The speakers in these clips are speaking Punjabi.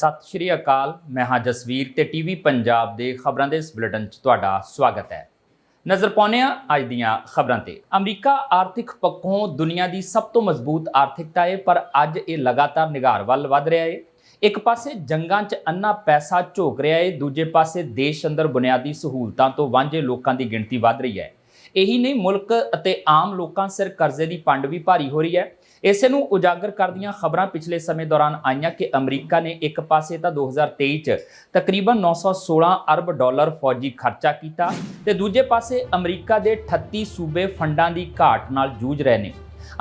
ਸਤਿ ਸ਼੍ਰੀ ਅਕਾਲ। ਮੈਂ ਹਾਂ ਜਸਵੀਰ ਤੇ ਟੀਵੀ ਪੰਜਾਬ ਦੇ ਖਬਰਾਂ ਦੇ ਇਸ ਬੁਲੇਟਿਨ 'ਚ ਤੁਹਾਡਾ ਸਵਾਗਤ ਹੈ। ਨਜ਼ਰ ਪਾਉਂਦੇ ਹਾਂ ਅੱਜ ਦੀਆਂ ਖਬਰਾਂ ਤੇ। ਅਮਰੀਕਾ ਆਰਥਿਕ ਪੱਖੋਂ ਦੁਨੀਆ ਦੀ ਸਭ ਤੋਂ ਮਜ਼ਬੂਤ ਆਰਥਿਕਤਾ ਹੈ ਪਰ ਅੱਜ ਇਹ ਲਗਾਤਾਰ ਨਿਗਾਰ ਵੱਲ ਵਧ ਰਿਹਾ ਹੈ ਇੱਕ ਪਾਸੇ ਜੰਗਾਂ 'ਚ ਅੰਨਾ ਪੈਸਾ ਝੋਕ ਰਿਹਾ ਹੈ ਦੂਜੇ ਪਾਸੇ ਦੇਸ਼ ਅੰਦਰ ਬੁਨਿਆਦੀ ਸਹੂਲਤਾਂ ਤੋਂ ਵਾਂਝੇ ਲੋਕਾਂ ਦੀ ਗਿਣਤੀ ਵਧ ਰਹੀ ਹੈ। ਇਹੀ ਨਹੀਂ, ਮੁਲਕ ਅਤੇ ਆਮ ਲੋਕਾਂ ਸਿਰ ਕਰਜ਼ੇ ਦੀ ਪੰਡ ਵੀ ਭਾਰੀ ਹੋ ਰਹੀ ਹੈ। ਇਸੇ ਨੂੰ ਉਜਾਗਰ ਕਰਦੀਆਂ ਖਬਰਾਂ ਪਿਛਲੇ ਸਮੇਂ ਦੌਰਾਨ ਆਈਆਂ ਕਿ ਅਮਰੀਕਾ ਨੇ ਇੱਕ ਪਾਸੇ ਤਾਂ 2023 ਚ ਤਕਰੀਬਨ 916 ਅਰਬ ਡਾਲਰ ਫੌਜੀ ਖਰਚਾ ਕੀਤਾ ਤੇ ਦੂਜੇ ਪਾਸੇ ਅਮਰੀਕਾ ਦੇ 38 ਸੂਬੇ ਫੰਡਾਂ ਦੀ ਘਾਟ ਨਾਲ ਜੂਝ ਰਹੇ ਨੇ।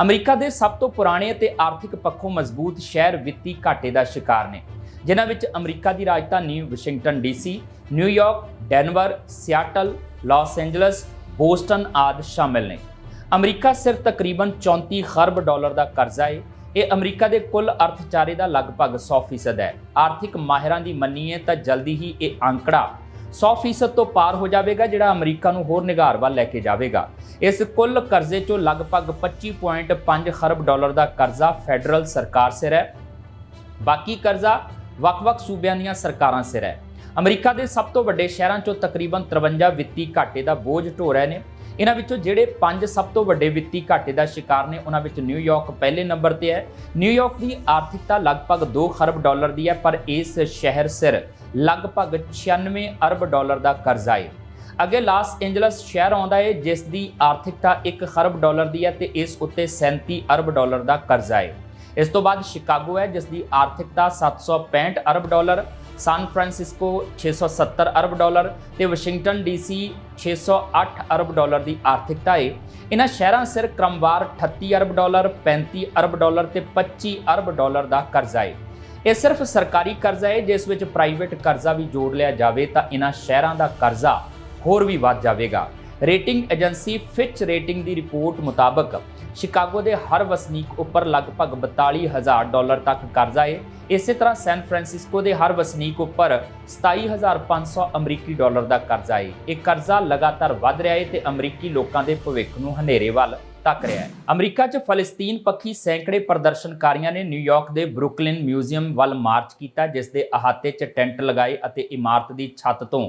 ਅਮਰੀਕਾ ਦੇ ਸਭ ਤੋਂ ਪੁਰਾਣੇ ਅਤੇ ਆਰਥਿਕ ਪੱਖੋਂ ਮਜ਼ਬੂਤ ਸ਼ਹਿਰ ਵਿੱਤੀ ਘਾਟੇ ਦਾ ਸ਼ਿਕਾਰ ਨੇ, ਜਿਨ੍ਹਾਂ ਵਿੱਚ ਅਮਰੀਕਾ ਦੀ ਰਾਜਧਾਨੀ Washington DC, New York, Denver, Seattle, Los Angeles Boston ਆਦਿ ਸ਼ਾਮਿਲ ਨੇ। ਅਮਰੀਕਾ ਸਿਰ ਤਕਰੀਬਨ 34 ਖਰਬ ਡਾਲਰ ਦਾ ਕਰਜ਼ਾ ਹੈ ਇਹ ਅਮਰੀਕਾ ਦੇ ਕੁੱਲ ਅਰਥਚਾਰੇ ਦਾ ਲਗਭਗ 100% ਹੈ। ਆਰਥਿਕ ਮਾਹਿਰਾਂ ਦੀ ਮੰਨੀਏ ਤਾਂ ਜਲਦੀ ਹੀ ਇਹ ਅੰਕੜਾ 100% ਤੋਂ ਪਾਰ ਹੋ ਜਾਵੇਗਾ, ਜਿਹੜਾ ਅਮਰੀਕਾ ਨੂੰ ਹੋਰ ਨਿਗਾਰ ਵੱਲ ਲੈ ਕੇ ਜਾਵੇਗਾ। ਇਸ ਕੁੱਲ ਕਰਜ਼ੇ ਚੋਂ ਲਗਭਗ 25.5 ਖਰਬ ਡਾਲਰ ਦਾ ਕਰਜ਼ਾ ਫੈਡਰਲ ਸਰਕਾਰ ਸਿਰ ਹੈ। ਬਾਕੀ ਕਰਜ਼ਾ ਵੱਖ-ਵੱਖ ਸੂਬਿਆਂ ਦੀਆਂ ਸਰਕਾਰਾਂ ਸਿਰ ਹੈ। ਅਮਰੀਕਾ ਦੇ ਸਭ ਤੋਂ ਵੱਡੇ ਸ਼ਹਿਰਾਂ ਚੋਂ ਤਕਰੀਬਨ 53 ਵਿੱਤੀ ਘਾਟੇ ਦਾ ਬੋਝ ਢੋ ਰਹੇ ਨੇ। ਇਹਨਾਂ ਵਿੱਚੋਂ ਜਿਹੜੇ ਪੰਜ ਸਭ ਤੋਂ ਵੱਡੇ ਵਿੱਤੀ ਘਾਟੇ ਦਾ ਸ਼ਿਕਾਰ ਨੇ, ਉਹਨਾਂ ਵਿੱਚ ਨਿਊਯਾਰਕ ਪਹਿਲੇ ਨੰਬਰ ਤੇ ਹੈ। ਨਿਊਯਾਰਕ ਦੀ ਆਰਥਿਕਤਾ ਲਗਭਗ 2 ਖਰਬ ਡਾਲਰ ਦੀ ਹੈ, ਪਰ ਇਸ ਸ਼ਹਿਰ ਸਿਰ ਲਗਭਗ 96 ਅਰਬ ਡਾਲਰ ਦਾ ਕਰਜ਼ਾ ਹੈ ਅੱਗੇ ਲਾਸ ਐਂਜਲਸ ਸ਼ਹਿਰ ਆਉਂਦਾ ਹੈ ਜਿਸ ਦੀ ਆਰਥਿਕਤਾ 1 ਖਰਬ ਡਾਲਰ ਦੀ ਹੈ ਤੇ ਇਸ ਉੱਤੇ 37 ਅਰਬ ਡਾਲਰ ਦਾ ਕਰਜ਼ਾ ਹੈ ਇਸ ਤੋਂ ਬਾਅਦ ਸ਼ਿਕਾਗੋ ਹੈ, ਜਿਸ ਦੀ ਆਰਥਿਕਤਾ 765 ਅਰਬ ਡਾਲਰ ਸਾਨ ਫਰਾਂਸਿਸਕੋ 670 ਅਰਬ ਡਾਲਰ ਤੇ ਵਾਸ਼ਿੰਗਟਨ ਡੀਸੀ 608 ਅਰਬ ਡਾਲਰ ਦੀ ਆਰਥਿਕਤਾ ਹੈ ਇਹਨਾਂ ਸ਼ਹਿਰਾਂ ਸਿਰ ਕ੍ਰਮਵਾਰ 38 ਅਰਬ ਡਾਲਰ 35 ਅਰਬ ਡਾਲਰ ਤੇ 25 ਅਰਬ ਡਾਲਰ ਦਾ ਕਰਜ਼ਾ ਹੈ ਇਹ ਸਿਰਫ ਸਰਕਾਰੀ ਕਰਜ਼ਾ ਹੈ ਜਿਸ ਵਿੱਚ ਪ੍ਰਾਈਵੇਟ ਕਰਜ਼ਾ ਵੀ ਜੋੜ ਲਿਆ ਜਾਵੇ ਤਾਂ ਇਹਨਾਂ ਸ਼ਹਿਰਾਂ ਦਾ ਕਰਜ਼ਾ ਹੋਰ ਵੀ ਵੱਧ ਜਾਵੇਗਾ। ਰੇਟਿੰਗ ਏਜੰਸੀ ਫਿਚ ਰੇਟਿੰਗ ਦੀ ਰਿਪੋਰਟ ਮੁਤਾਬਕ, ਸ਼ਿਕਾਗੋ ਦੇ ਹਰ ਵਸਨੀਕ ਉੱਪਰ ਲਗਭਗ 42000 ਡਾਲਰ ਤੱਕ ਕਰਜ਼ਾ ਹੈ ਇਸੇ ਤਰ੍ਹਾਂ ਸੈਨ ਫਰਾਂਸਿਸਕੋ ਦੇ ਹਰ ਵਸਨੀਕ ਉੱਪਰ 27500 ਅਮਰੀਕੀ ਡਾਲਰ ਦਾ ਕਰਜ਼ਾ ਹੈ ਇਹ ਕਰਜ਼ਾ ਲਗਾਤਾਰ ਵੱਧ ਰਿਹਾ ਹੈ ਤੇ ਅਮਰੀਕੀ ਲੋਕਾਂ ਦੇ ਭਵਿੱਖ ਨੂੰ ਹਨੇਰੇ ਵੱਲ ਤੱਕ ਰਿਹਾ ਹੈ ਅਮਰੀਕਾ 'ਚ ਫਲਸਤੀਨ ਪੱਖੀ ਸੈਂਕੜੇ ਪ੍ਰਦਰਸ਼ਨਕਾਰੀਆਂ ਨੇ ਨਿਊਯਾਰਕ ਦੇ ਬਰੁਕਲਿਨ ਮਿਊਜ਼ੀਅਮ ਵੱਲ ਮਾਰਚ ਕੀਤਾ, ਜਿਸ ਦੇ ਅਹਾਤੇ 'ਚ ਟੈਂਟ ਲਗਾਏ ਅਤੇ ਇਮਾਰਤ ਦੀ ਛੱਤ ਤੋਂ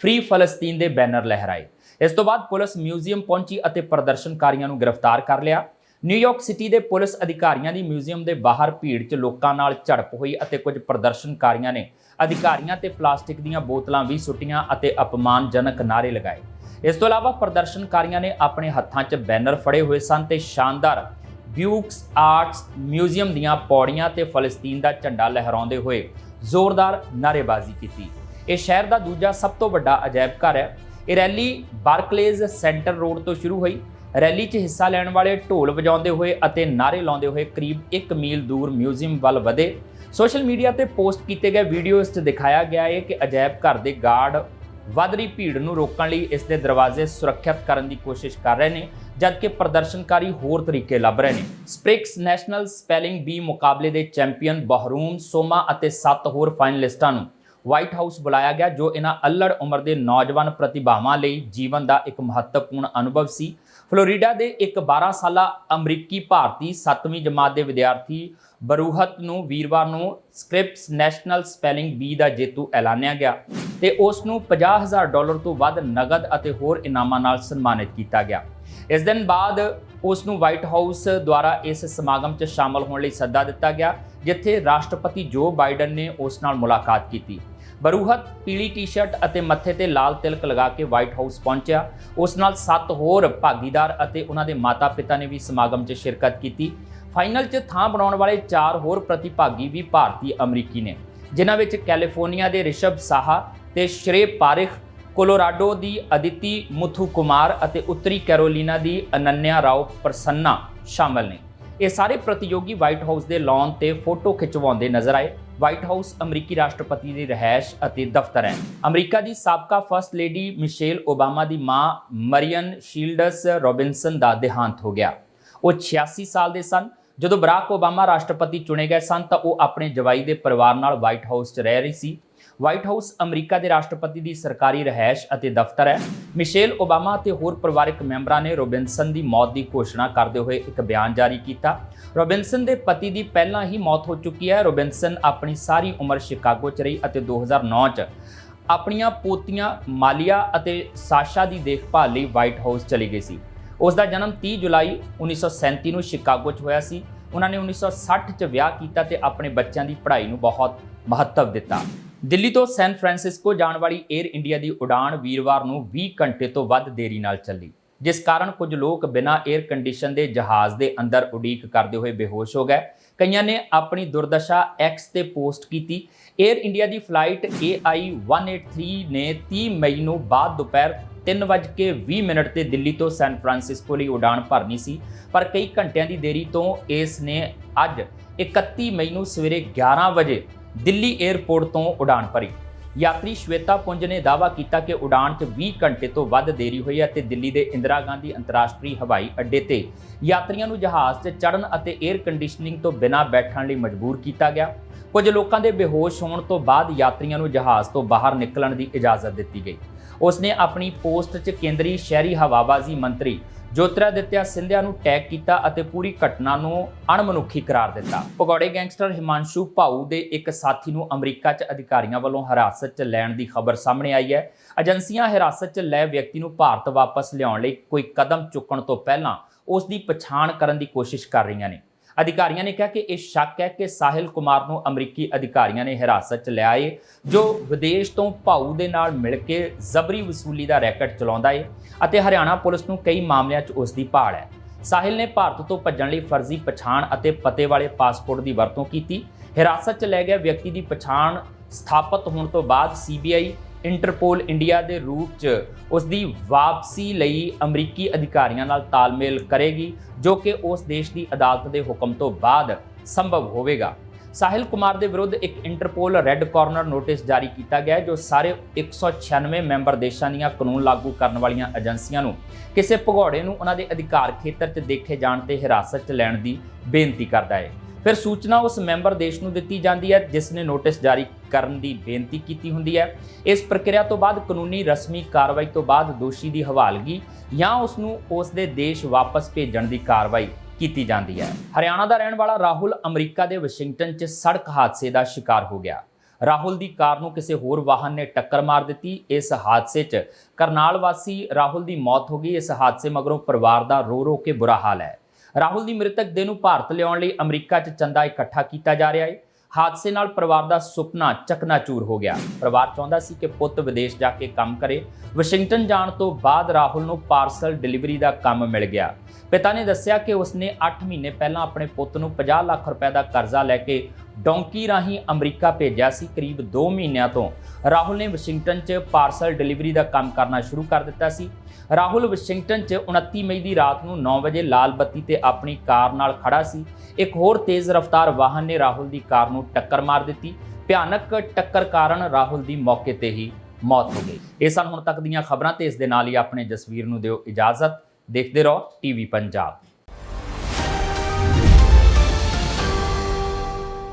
ਫ੍ਰੀ ਫਲਸਤੀਨ ਦੇ ਬੈਨਰ ਲਹਿਰਾਏ। ਇਸ ਤੋਂ ਬਾਅਦ ਪੁਲਿਸ ਮਿਊਜ਼ੀਅਮ ਪਹੁੰਚੀ ਅਤੇ ਪ੍ਰਦਰਸ਼ਨਕਾਰੀਆਂ ਨੂੰ ਗ੍ਰਿਫਤਾਰ ਕਰ ਲਿਆ। ਨਿਊਯਾਰਕ ਸਿਟੀ ਦੇ ਪੁਲਿਸ ਅਧਿਕਾਰੀਆਂ ਦੀ ਮਿਊਜ਼ੀਅਮ ਦੇ ਬਾਹਰ ਭੀੜ 'ਚ ਲੋਕਾਂ ਨਾਲ ਝੜਪ ਹੋਈ ਅਤੇ ਕੁਝ ਪ੍ਰਦਰਸ਼ਨਕਾਰੀਆਂ ਨੇ ਅਧਿਕਾਰੀਆਂ ਤੇ ਪਲਾਸਟਿਕ ਦੀਆਂ ਬੋਤਲਾਂ ਵੀ ਸੁੱਟੀਆਂ ਅਤੇ ਅਪਮਾਨਜਨਕ ਨਾਅਰੇ ਲਗਾਏ। ਇਸ ਤੋਂ ਇਲਾਵਾ ਪ੍ਰਦਰਸ਼ਨਕਾਰੀਆਂ ਨੇ ਆਪਣੇ ਹੱਥਾਂ 'ਚ ਬੈਨਰ ਫੜੇ ਹੋਏ ਸਨ ਤੇ ਸ਼ਾਨਦਾਰ ਬਿਊਕਸ ਆਰਟਸ ਮਿਊਜ਼ੀਅਮ ਦੀਆਂ ਪੌੜੀਆਂ ਤੇ ਫਲਸਤੀਨ ਦਾ ਝੰਡਾ ਲਹਿਰਾਉਂਦੇ ਹੋਏ ਜ਼ੋਰਦਾਰ ਨਾਅਰੇਬਾਜ਼ੀ ਕੀਤੀ। ਇਹ ਸ਼ਹਿਰ ਦਾ ਦੂਜਾ ਸਭ ਤੋਂ ਵੱਡਾ ਅਜਾਇਬ ਘਰ ਹੈ। ਇਹ ਰੈਲੀ ਬਾਰਕਲੇਜ਼ ਸੈਂਟਰ ਰੋਡ ਤੋਂ ਸ਼ੁਰੂ ਹੋਈ ਰੈਲੀ 'ਚ ਹਿੱਸਾ ਲੈਣ ਵਾਲੇ ਢੋਲ ਵਜਾਉਂਦੇ ਹੋਏ ਅਤੇ ਨਾਅਰੇ ਲਾਉਂਦੇ ਹੋਏ ਕਰੀਬ 1 ਮੀਲ ਦੂਰ ਮਿਊਜ਼ੀਅਮ ਵੱਲ ਵਧੇ। ਸੋਸ਼ਲ ਮੀਡੀਆ ਤੇ ਪੋਸਟ ਕੀਤੇ ਗਏ ਵੀਡੀਓ ਇਸ 'ਚ ਦਿਖਾਇਆ ਗਿਆ ਹੈ ਕਿ ਅਜਾਇਬ ਘਰ ਦੇ ਗਾਰਡ ਵੱਧ ਰਹੀ ਭੀੜ ਨੂੰ ਰੋਕਣ ਲਈ ਇਸ ਦੇ ਦਰਵਾਜ਼ੇ ਸੁਰੱਖਿਅਤ ਕਰਨ ਦੀ ਕੋਸ਼ਿਸ਼ ਕਰ ਰਹੇ ਨੇ, ਜਦਕਿ ਪ੍ਰਦਰਸ਼ਨਕਾਰੀ ਹੋਰ ਤਰੀਕੇ ਲੱਭ ਰਹੇ ਨੇ। ਸਪ੍ਰਿਕਸ ਨੈਸ਼ਨਲ ਸਪੈਲਿੰਗ ਬੀ ਮੁਕਾਬਲੇ ਦੇ ਚੈਂਪੀਅਨ ਬਹਰੂਮ ਸੋਮਾ ਅਤੇ 7 ਹੋਰ ਫਾਈਨਲਿਸਟਾਂ ਨੂੰ ਵਾਈਟ ਹਾਊਸ ਬੁਲਾਇਆ ਗਿਆ, ਜੋ ਇਹਨਾਂ ਅਲੜ ਉਮਰ ਦੇ ਨੌਜਵਾਨ ਪ੍ਰਤਿਭਾਵਾਂ ਲਈ ਜੀਵਨ ਦਾ ਇੱਕ ਮਹੱਤਵਪੂਰਨ ਅਨੁਭਵ ਸੀ। ਫਲੋਰੀਡਾ ਦੇ ਇੱਕ 12 ਸਾਲਾ ਅਮਰੀਕੀ ਭਾਰਤੀ 7ਵੀਂ ਜਮਾਤ ਦੇ ਵਿਦਿਆਰਥੀ ਬਰੂਹਤ ਨੂੰ ਵੀਰਵਾਰ ਨੂੰ ਸਕ੍ਰਿਪਟਸ ਨੈਸ਼ਨਲ ਸਪੈਲਿੰਗ ਬੀ ਦਾ ਜੇਤੂ ਐਲਾਨਿਆ ਗਿਆ ਤੇ ਉਸ ਨੂੰ 50000 ਡਾਲਰ ਤੋਂ ਵੱਧ ਨਗਦ ਅਤੇ ਹੋਰ ਇਨਾਮਾਂ ਨਾਲ ਸਨਮਾਨਿਤ ਕੀਤਾ ਗਿਆ। ਇਸ ਦਿਨ ਬਾਅਦ ਉਸ ਨੂੰ ਵਾਈਟ ਹਾਊਸ ਦੁਆਰਾ ਇਸ ਸਮਾਗਮ 'ਚ ਸ਼ਾਮਲ ਹੋਣ ਲਈ ਸੱਦਾ ਦਿੱਤਾ ਗਿਆ, ਜਿੱਥੇ ਰਾਸ਼ਟਰਪਤੀ ਜੋ ਬਾਈਡਨ ਨੇ ਉਸ ਨਾਲ ਮੁਲਾਕਾਤ ਕੀਤੀ। ਬਰੂਹਤ, ਪੀਲੀ ਟੀ-ਸ਼ਰਟ ਅਤੇ ਮੱਥੇ ਤੇ ਲਾਲ ਤਿਲਕ ਲਗਾ ਕੇ ਵਾਈਟ ਹਾਊਸ ਪਹੁੰਚਿਆ। ਉਸ ਨਾਲ ਸੱਤ ਹੋਰ ਭਾਗੀਦਾਰ ਅਤੇ ਉਹਨਾਂ ਦੇ ਮਾਤਾ-ਪਿਤਾ ਨੇ ਵੀ ਸਮਾਗਮ 'ਚ ਸ਼ਿਰਕਤ ਕੀਤੀ। ਫਾਈਨਲ 'ਚ ਥਾਂ ਬਣਾਉਣ ਵਾਲੇ ਚਾਰ ਹੋਰ ਪ੍ਰਤੀਭਾਗੀ ਵੀ ਭਾਰਤੀ ਅਮਰੀਕੀ ਨੇ, ਜਿਨ੍ਹਾਂ ਵਿੱਚ ਕੈਲੀਫੋਰਨੀਆ ਦੇ ਰਿਸ਼ਭ ਸਾਹਾ ਤੇ ਸ਼੍ਰੇ ਪਾਰਿਖ, ਕੋਲੋਰਾਡੋ ਦੀ ਅਦਿਤੀ ਮੁਥੂ ਕੁਮਾਰ ਅਤੇ ਉੱਤਰੀ ਕੈਰੋਲੀਨਾ ਦੀ ਅਨੰਨਿਆ ਰਾਓ ਪ੍ਰਸੰਨਾ ਸ਼ਾਮਲ ਨੇ। ਇਹ ਸਾਰੇ ਪ੍ਰਤੀਯੋਗੀ ਵਾਈਟ ਹਾਊਸ ਦੇ ਲਾਨ ਤੇ ਫੋਟੋ ਖਿਚਵਾਉਂਦੇ ਨਜ਼ਰ ਆਏ। ਵਾਈਟ ਹਾਊਸ ਅਮਰੀਕੀ ਰਾਸ਼ਟਰਪਤੀ ਦੀ ਰਹਿائش ਅਤੇ ਦਫ਼ਤਰ ਹੈ। ਅਮਰੀਕਾ ਦੀ ਸਾਬਕਾ ਫਰਸਟ ਲੇਡੀ ਮਿਸ਼ੇਲ ਓਬਾਮਾ ਦੀ ਮਾਂ ਮਰੀਅਨ ਸ਼ੀਲਡਸ ਰੋਬਿਨਸਨ ਦਾ ਦੇਹਾਂਤ ਹੋ ਗਿਆ। ਉਹ 86 ਸਾਲ ਦੇ ਸਨ। ਜਦੋਂ ਬਰਾਕ ਓਬਾਮਾ ਰਾਸ਼ਟਰਪਤੀ ਚੁਣੇ ਗਏ ਸਨ ਤਾਂ ਉਹ ਆਪਣੇ ਜਵਾਈ ਦੇ ਪਰਿਵਾਰ ਨਾਲ ਵਾਈਟ ਹਾਊਸ 'ਚ ਰਹਿ ਰਹੀ ਸੀ। ਵਾਈਟ ਹਾਊਸ ਅਮਰੀਕਾ ਦੇ ਰਾਸ਼ਟਰਪਤੀ ਦੀ ਸਰਕਾਰੀ ਰਹਿائش ਅਤੇ ਦਫ਼ਤਰ ਹੈ। ਮਿਸ਼ੇਲ ਓਬਾਮਾ ਅਤੇ ਹੋਰ ਪਰਿਵਾਰਕ ਮੈਂਬਰਾਂ ਨੇ ਰੋਬਿਨਸਨ ਦੀ ਮੌਤ ਦੀ ਘੋਸ਼ਣਾ ਕਰਦੇ ਹੋਏ ਇੱਕ ਬਿਆਨ ਜਾਰੀ ਕੀਤਾ। ਰੋਬਿਨਸਨ ਦੇ ਪਤੀ ਦੀ ਪਹਿਲਾਂ ਹੀ ਮੌਤ ਹੋ ਚੁੱਕੀ ਹੈ। ਰੋਬਿਨਸਨ ਆਪਣੀ ਸਾਰੀ ਉਮਰ ਸ਼ਿਕਾਗੋ 'ਚ ਰਹੀ ਅਤੇ 2009 'ਚ ਆਪਣੀਆਂ ਪੋਤੀਆਂ ਮਾਲੀਆ ਅਤੇ ਸਾਸ਼ਾ ਦੀ ਦੇਖਭਾਲ ਲਈ ਵਾਈਟ ਹਾਊਸ ਚਲੀ ਗਈ ਸੀ। ਉਸ ਦਾ ਜਨਮ 30 ਜੁਲਾਈ 1937 ਨੂੰ ਸ਼ਿਕਾਗੋ 'ਚ ਹੋਇਆ ਸੀ। ਉਹਨਾਂ ਨੇ 1960 'ਚ ਵਿਆਹ ਕੀਤਾ ਤੇ ਆਪਣੇ ਬੱਚਿਆਂ ਦੀ ਪੜ੍ਹਾਈ ਨੂੰ ਬਹੁਤ ਮਹੱਤਵ ਦਿੱਤਾ। ਦਿੱਲੀ ਤੋਂ ਸੈਨ ਫਰਾਂਸਿਸਕੋ ਜਾਣ ਵਾਲੀ 에ਅਰ ਇੰਡੀਆ ਦੀ ਉਡਾਣ ਵੀਰਵਾਰ ਨੂੰ 20 ਘੰਟੇ ਤੋਂ ਵੱਧ ਦੇਰੀ ਨਾਲ ਚੱਲੀ, ਜਿਸ ਕਾਰਨ ਕੁਝ ਲੋਕ ਬਿਨਾਂ 에ਅਰ ਕੰਡੀਸ਼ਨ ਦੇ ਜਹਾਜ਼ ਦੇ ਅੰਦਰ ਉਡੀਕ ਕਰਦੇ ਹੋਏ ਬੇਹੋਸ਼ ਹੋ ਗਏ। ਕਈਆਂ ਨੇ ਆਪਣੀ ਦੁਰਦਸ਼ਾ ਐਕਸ ਤੇ ਪੋਸਟ ਕੀਤੀ। 에ਅਰ ਇੰਡੀਆ ਦੀ ਫਲਾਈਟ AI183 ਨੇ 30 ਮਈ ਨੂੰ ਬਾਅਦ ਦੁਪਹਿਰ 3:20 ਮਿੰਟ ਤੇ ਦਿੱਲੀ ਤੋਂ ਸੈਨ ਫਰਾਂਸਿਸਕੋ ਲਈ ਉਡਾਣ ਭਰਨੀ ਸੀ, ਪਰ ਕਈ ਘੰਟਿਆਂ ਦੀ ਦੇਰੀ ਤੋਂ ਇਸ ਨੇ ਅੱਜ 31 ਮਈ ਨੂੰ ਸਵੇਰੇ 11 ਵਜੇ ਦਿੱਲੀ 에ਅਰਪੋਰਟ ਤੋਂ ਉਡਾਣ ਭਰੀ। ਯਾਤਰੀ ਸ਼ਵੇਤਾ ਪੁੰਜ ਨੇ ਦਾਅਵਾ ਕੀਤਾ ਕਿ ਉਡਾਣ 'ਚ 20 ਘੰਟੇ ਤੋਂ ਵੱਧ ਦੇਰੀ ਹੋਈ ਹੈ ਤੇ ਦਿੱਲੀ ਦੇ ਇੰਦਰਾ ਗਾਂਧੀ ਅੰਤਰਰਾਸ਼ਟਰੀ ਹਵਾਈ ਅੱਡੇ ਤੇ ਯਾਤਰੀਆਂ ਨੂੰ ਜਹਾਜ਼ 'ਚ ਚੜ੍ਹਨ ਅਤੇ 에ਅਰ ਕੰਡੀਸ਼ਨਿੰਗ ਤੋਂ ਬਿਨਾਂ ਬੈਠਣ ਲਈ ਮਜਬੂਰ ਕੀਤਾ ਗਿਆ। ਕੁਝ ਲੋਕਾਂ ਦੇ ਬੇਹੋਸ਼ ਹੋਣ ਤੋਂ ਬਾਅਦ ਯਾਤਰੀਆਂ ਨੂੰ ਜਹਾਜ਼ ਤੋਂ ਬਾਹਰ ਨਿਕਲਣ ਦੀ ਇਜਾਜ਼ਤ ਦਿੱਤੀ ਗਈ। ਉਸਨੇ ਆਪਣੀ ਪੋਸਟ 'ਚ ਕੇਂਦਰੀ ਸ਼ਹਿਰੀ ਹਵਾਬਾਜ਼ੀ ਮੰਤਰੀ ਜੋਤਿਰਾਦਿੱਤਿਆ ਸਿੰਧਿਆ ਨੂੰ ਟੈਗ ਕੀਤਾ ਅਤੇ ਪੂਰੀ ਘਟਨਾ ਨੂੰ ਅਣਮਨੁੱਖੀ ਕਰਾਰ ਦਿੱਤਾ। ਪਗੌੜੇ ਗੈਂਗਸਟਰ ਹਿਮਾਂਸ਼ੂ ਭਾਊ ਦੇ ਇੱਕ ਸਾਥੀ ਨੂੰ ਅਮਰੀਕਾ 'ਚ ਅਧਿਕਾਰੀਆਂ ਵੱਲੋਂ ਹਿਰਾਸਤ 'ਚ ਲੈਣ ਦੀ ਖਬਰ ਸਾਹਮਣੇ ਆਈ ਹੈ। ਏਜੰਸੀਆਂ ਹਿਰਾਸਤ 'ਚ ਲੈ ਵਿਅਕਤੀ ਨੂੰ ਭਾਰਤ ਵਾਪਸ ਲਿਆਉਣ ਲਈ ਕੋਈ ਕਦਮ ਚੁੱਕਣ ਤੋਂ ਪਹਿਲਾਂ ਉਸ ਦੀ ਪਛਾਣ ਕਰਨ ਦੀ ਕੋਸ਼ਿਸ਼ ਕਰ ਰਹੀਆਂ ਨੇ। ਅਧਿਕਾਰੀਆਂ ਨੇ ਕਿਹਾ ਕਿ ਇਹ ਸ਼ੱਕ ਹੈ ਕਿ ਸਾਹਿਲ ਕੁਮਾਰ ਨੂੰ ਅਮਰੀਕੀ ਅਧਿਕਾਰੀਆਂ ਨੇ ਹਿਰਾਸਤ 'ਚ ਲਿਆ ਏ ਜੋ ਵਿਦੇਸ਼ ਤੋਂ ਭਾਊ ਦੇ ਨਾਲ ਮਿਲ ਕੇ ਜ਼ਬਰੀ ਵਸੂਲੀ ਦਾ ਰੈਕਟ ਚਲਾਉਂਦਾ ਏ। ਅਤੇ ਹਰਿਆਣਾ ਪੁਲਿਸ ਨੂੰ ਕਈ ਮਾਮਲਿਆਂ 'ਚ ਉਸ ਦੀ ਭਾਲ ਹੈ। ਸਾਹਿਲ ਨੇ ਭਾਰਤ ਤੋਂ ਭੱਜਣ ਲਈ ਫਰਜ਼ੀ ਪਛਾਣ ਅਤੇ ਪਤੇ ਵਾਲੇ ਪਾਸਪੋਰਟ ਦੀ ਵਰਤੋਂ ਕੀਤੀ। ਹਿਰਾਸਤ 'ਚ ਲੈ ਗਿਆ ਵਿਅਕਤੀ ਦੀ ਪਛਾਣ ਸਥਾਪਿਤ ਹੋਣ ਤੋਂ ਬਾਅਦ ਸੀਬੀਆਈ ਇੰਟਰਪੋਲ ਇੰਡੀਆ ਦੇ ਰੂਪ 'ਚ ਉਸ ਦੀ ਵਾਪਸੀ ਲਈ ਅਮਰੀਕੀ ਅਧਿਕਾਰੀਆਂ ਨਾਲ ਤਾਲਮੇਲ ਕਰੇਗੀ, ਜੋ ਕਿ ਉਸ ਦੇਸ਼ ਦੀ ਅਦਾਲਤ ਦੇ ਹੁਕਮ ਤੋਂ ਬਾਅਦ ਸੰਭਵ ਹੋਵੇਗਾ। ਸਾਹਿਲ ਕੁਮਾਰ ਦੇ ਵਿਰੁੱਧ ਇੱਕ ਇੰਟਰਪੋਲ ਰੈੱਡ ਕਾਰਨਰ ਨੋਟਿਸ ਜਾਰੀ ਕੀਤਾ ਗਿਆ ਜੋ ਸਾਰੇ 196 ਮੈਂਬਰ ਦੇਸ਼ਾਂ ਦੀਆਂ ਕਾਨੂੰਨ ਲਾਗੂ ਕਰਨ ਵਾਲੀਆਂ ਏਜੰਸੀਆਂ ਨੂੰ ਕਿਸੇ ਭਗੌੜੇ ਨੂੰ ਉਹਨਾਂ ਦੇ ਅਧਿਕਾਰ ਖੇਤਰ 'ਚ ਦੇਖੇ ਜਾਣ ਤੇ ਹਿਰਾਸਤ 'ਚ ਲੈਣ ਦੀ ਬੇਨਤੀ ਕਰਦਾ ਹੈ। ਫਿਰ ਸੂਚਨਾ ਉਸ ਮੈਂਬਰ ਦੇਸ਼ ਨੂੰ ਦਿੱਤੀ ਜਾਂਦੀ ਹੈ, ਜਿਸ ਨੇ ਨੋਟਿਸ ਜਾਰੀ ਕਰਨ ਦੀ ਬੇਨਤੀ ਕੀਤੀ ਹੁੰਦੀ ਹੈ। ਇਸ ਪ੍ਰਕਿਰਿਆ ਤੋਂ ਬਾਅਦ ਕਾਨੂੰਨੀ ਰਸਮੀ ਕਾਰਵਾਈ ਤੋਂ ਬਾਅਦ ਦੋਸ਼ੀ ਦੀ ਹਵਾਲਗੀ ਜਾਂ ਉਸ ਨੂੰ ਉਸ ਦੇ ਦੇਸ਼ ਵਾਪਸ ਭੇਜਣ ਦੀ ਕਾਰਵਾਈ ਕੀਤੀ ਜਾਂਦੀ ਹੈ। ਹਰਿਆਣਾ ਦਾ ਰਹਿਣ ਵਾਲਾ ਰਾਹੁਲ ਅਮਰੀਕਾ ਦੇ ਵਾਸ਼ਿੰਗਟਨ 'ਚ ਸੜਕ ਹਾਦਸੇ ਦਾ ਸ਼ਿਕਾਰ ਹੋ ਗਿਆ। ਰਾਹੁਲ ਦੀ ਕਾਰ ਨੂੰ ਕਿਸੇ ਹੋਰ ਵਾਹਨ ਨੇ ਟੱਕਰ ਮਾਰ ਦਿੱਤੀ। ਇਸ ਹਾਦਸੇ 'ਚ ਕਰਨਾਲ ਵਾਸੀ ਰਾਹੁਲ ਦੀ ਮੌਤ ਹੋ ਗਈ। ਇਸ ਹਾਦਸੇ ਮਗਰੋਂ ਪਰਿਵਾਰ ਦਾ ਰੋ ਰੋ ਕੇ ਬੁਰਾ ਹਾਲ ਹੈ। ਰਾਹੁਲ ਦੀ ਮ੍ਰਿਤਕ ਦੇਹ ਨੂੰ ਭਾਰਤ ਲਿਆਉਣ ਲਈ ਅਮਰੀਕਾ 'ਚ ਚੰਦਾ ਇਕੱਠਾ ਕੀਤਾ ਜਾ ਰਿਹਾ ਹੈ। ਹਾਦਸੇ ਨਾਲ ਪਰਿਵਾਰ ਦਾ ਸੁਪਨਾ ਚਕਨਾਚੂਰ ਹੋ ਗਿਆ। ਪਰਿਵਾਰ ਚਾਹੁੰਦਾ ਸੀ ਕਿ ਪੁੱਤ ਵਿਦੇਸ਼ ਜਾ ਕੇ ਕੰਮ ਕਰੇ। ਵਾਸ਼ਿੰਗਟਨ ਜਾਣ ਤੋਂ ਬਾਅਦ ਰਾਹੁਲ ਨੂੰ ਪਾਰਸਲ ਡਿਲੀਵਰੀ ਦਾ ਕੰਮ ਮਿਲ ਗਿਆ। ਪਿਤਾ ਨੇ ਦੱਸਿਆ ਕਿ ਉਸਨੇ 8 ਮਹੀਨੇ ਪਹਿਲਾਂ ਆਪਣੇ ਪੁੱਤ ਨੂੰ 50 ਲੱਖ ਰੁਪਏ ਦਾ ਕਰਜ਼ਾ ਲੈ ਕੇ ਡੋਂਕੀ ਰਾਹੀਂ ਅਮਰੀਕਾ ਭੇਜਿਆ ਸੀ। ਕਰੀਬ 2 ਮਹੀਨਿਆਂ ਤੋਂ ਰਾਹੁਲ ਨੇ ਵਾਸ਼ਿੰਗਟਨ 'ਚ ਪਾਰਸਲ ਡਿਲੀਵਰੀ ਦਾ ਕੰਮ ਕਰਨਾ ਸ਼ੁਰੂ ਕਰ ਦਿੱਤਾ ਸੀ। ਰਾਹੁਲ ਵਾਸ਼ਿੰਗਟਨ 'ਚ 29 ਮਈ ਦੀ ਰਾਤ ਨੂੰ 9 ਵਜੇ ਲਾਲ ਬੱਤੀ ਤੇ ਆਪਣੀ ਕਾਰ ਨਾਲ ਖੜਾ ਸੀ। ਇੱਕ ਹੋਰ ਤੇਜ਼ ਰਫ਼ਤਾਰ ਵਾਹਨ ਨੇ ਰਾਹੁਲ ਦੀ ਕਾਰ ਨੂੰ ਟੱਕਰ ਮਾਰ ਦਿੱਤੀ। ਭਿਆਨਕ ਟੱਕਰ ਕਾਰਨ ਰਾਹੁਲ ਦੀ ਮੌਕੇ ਤੇ ਹੀ ਮੌਤ ਹੋ ਗਈ। ਇਹ ਸਨ ਹੁਣ ਤੱਕ ਦੀਆਂ ਖਬਰਾਂ ਤੇ ਇਸ ਦੇ ਨਾਲ ਹੀ ਆਪਣੇ ਜਸਵੀਰ ਨੂੰ ਦਿਓ ਇਜਾਜ਼ਤ। ਦੇਖਦੇ ਰਹੋ ਟੀਵੀ ਪੰਜਾਬ।